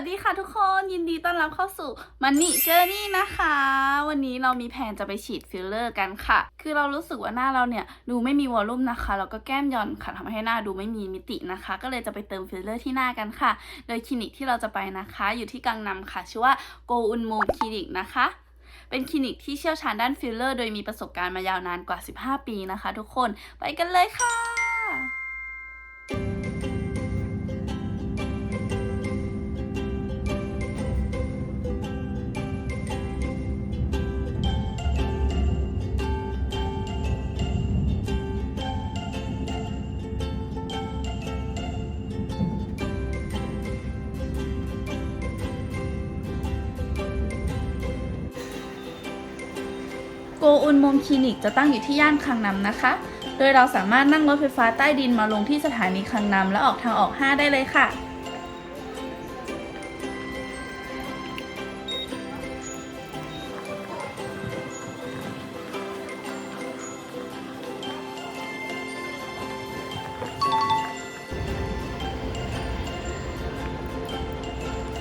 สดีค่ะทุกคนยินดีต้อนรับเข้าสู่มันนี่เจอร์นี่นะคะ วันนี้เรามีแผนจะไปฉีดฟิลเลอร์กันค่ะ คือเรารู้สึกว่าหน้าเราเนี่ย ดูไม่มีวอลลุ่มนะคะแล้วก็แก้มหย่อนค่ะทำให้หน้าดูไม่มีมิตินะคะ ก็เลยจะไปเติมฟิลเลอร์ที่หน้ากันค่ะ โดยคลินิกที่เราจะไปนะคะ อยู่ที่กังนำค่ะชื่อว่าโกอุนโมคลินิกนะคะเป็นคลินิกที่เชี่ยวชาญด้านฟิลเลอร์ โดยมีประสบการณ์มายาวนานกว่า 15 ปีนะคะ ทุกคนไปกันเลยค่ะ โกอุนมงคลินิกจะตั้งอยู่ที่ย่านคังนำนะคะ โดยเราสามารถนั่งรถไฟฟ้าใต้ดินมาลงที่สถานีคังนำและออกทางออก 5 ได้เลยค่ะ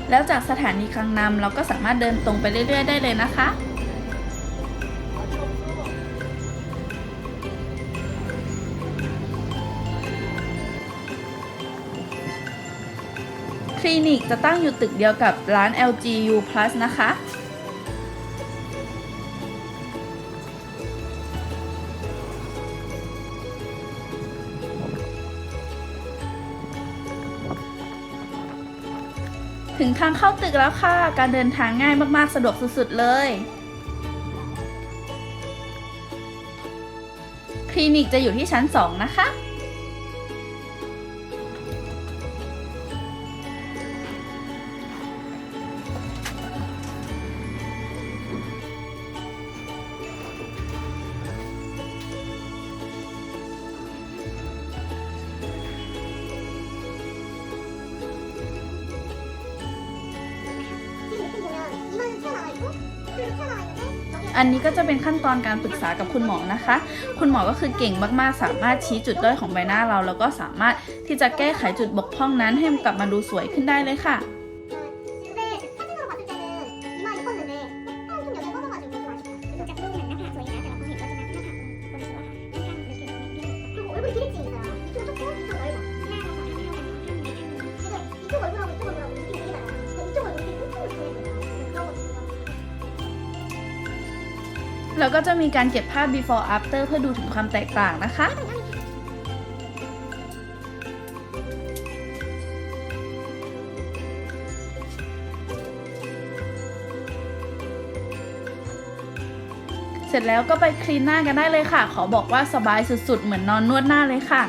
แล้วจากสถานีคังนำเราก็สามารถเดินตรงไปเรื่อย ๆ ได้เลยนะคะ คลินิกจะตั้งอยู่ตึกเดียวกับร้าน LGU Plus นะคะ ถึงทางเข้าตึกแล้วค่ะ การเดินทางง่ายมาก ๆ สะดวกสุด ๆ เลย คลินิกจะอยู่ที่ชั้น 2 นะคะ อันนี้ก็จะเป็นขั้นตอนการปรึกษากับคุณหมอนะคะ คุณหมอก็คือเก่งมากๆ สามารถชี้จุดด้อยของใบหน้าเรา แล้วก็สามารถที่จะแก้ไขจุดบกพร่องนั้นให้มันกลับมาดูสวยขึ้นได้เลยค่ะ แล้วก็จะมีการเก็บภาพ before after เพื่อดูถึงความแตกต่างนะคะ เสร็จแล้วก็ไปคลีนหน้ากันได้เลยค่ะ ขอบอกว่าสบายสุดๆ เหมือนนอนนวดหน้าเลยค่ะ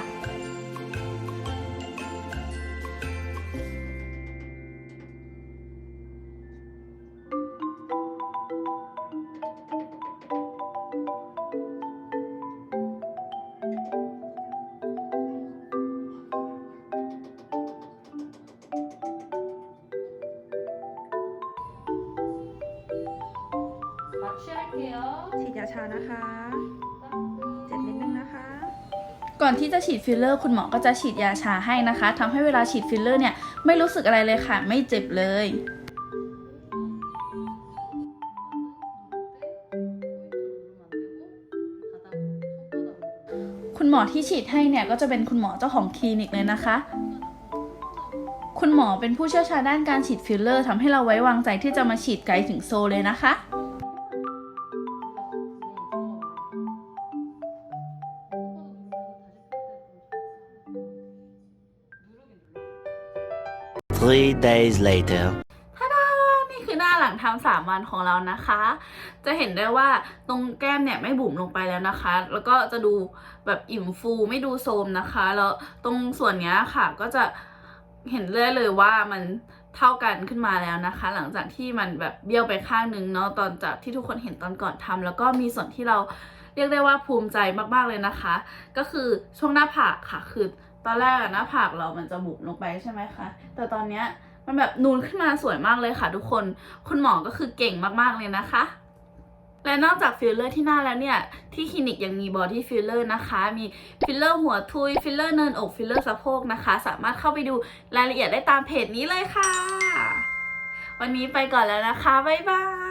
ฉีดยาชานะคะ เจ็ดเม็ดนึงนะคะ ก่อนที่จะฉีดฟิลเลอร์ คุณหมอก็จะฉีดยาชาให้นะคะทำให้เวลาฉีดฟิลเลอร์เนี่ยไม่รู้สึกอะไรเลยค่ะ ไม่เจ็บเลยคุณหมอที่ฉีดให้เนี่ยก็จะเป็นคุณหมอเจ้าของคลินิกเลยนะคะ คุณหมอเป็นผู้เชี่ยวชาญด้านการฉีดฟิลเลอร์ทำให้เราไว้วางใจที่จะมาฉีดไกลถึงโซเลยนะคะ Three days later. ทาดานี่คือหน้าหลังทำสามวันของเรานะคะ จะเห็นได้ว่าตรงแก้มเนี่ยไม่บุ๋มลงไปแล้วนะคะ แล้วก็จะดูแบบอิ่มฟูไม่ดูโทรมนะคะ แล้วตรงส่วนนี้ค่ะก็จะเห็นเลยเลยว่ามันเท่ากันขึ้นมาแล้วนะคะ หลังจากที่มันแบบเบี้ยวไปข้างนึงเนาะตอนจากที่ทุกคนเห็นตอนก่อนทำแล้วก็มีส่วนที่เราเรียกได้ว่าภูมิใจมากๆเลยนะคะ ก็คือช่วงหน้าผากค่ะคือ ตอนแรกอะหน้าผากเรามันจะบุ๋มลงไปใช่ไหมคะ แต่ตอนเนี้ยมันแบบนูนขึ้นมาสวยมากเลยค่ะ ทุกคน คุณหมอก็คือเก่งมากๆเลยนะคะ และนอกจากฟิลเลอร์ที่หน้าแล้วเนี่ย ที่คลินิกยังมีบอดี้ฟิลเลอร์นะคะ มีฟิลเลอร์หัวทุย ฟิลเลอร์เนินอก ฟิลเลอร์สะโพกนะคะ สามารถเข้าไปดูรายละเอียดได้ตามเพจนี้เลยค่ะ วันนี้ไปก่อนแล้วนะคะ บ๊ายบาย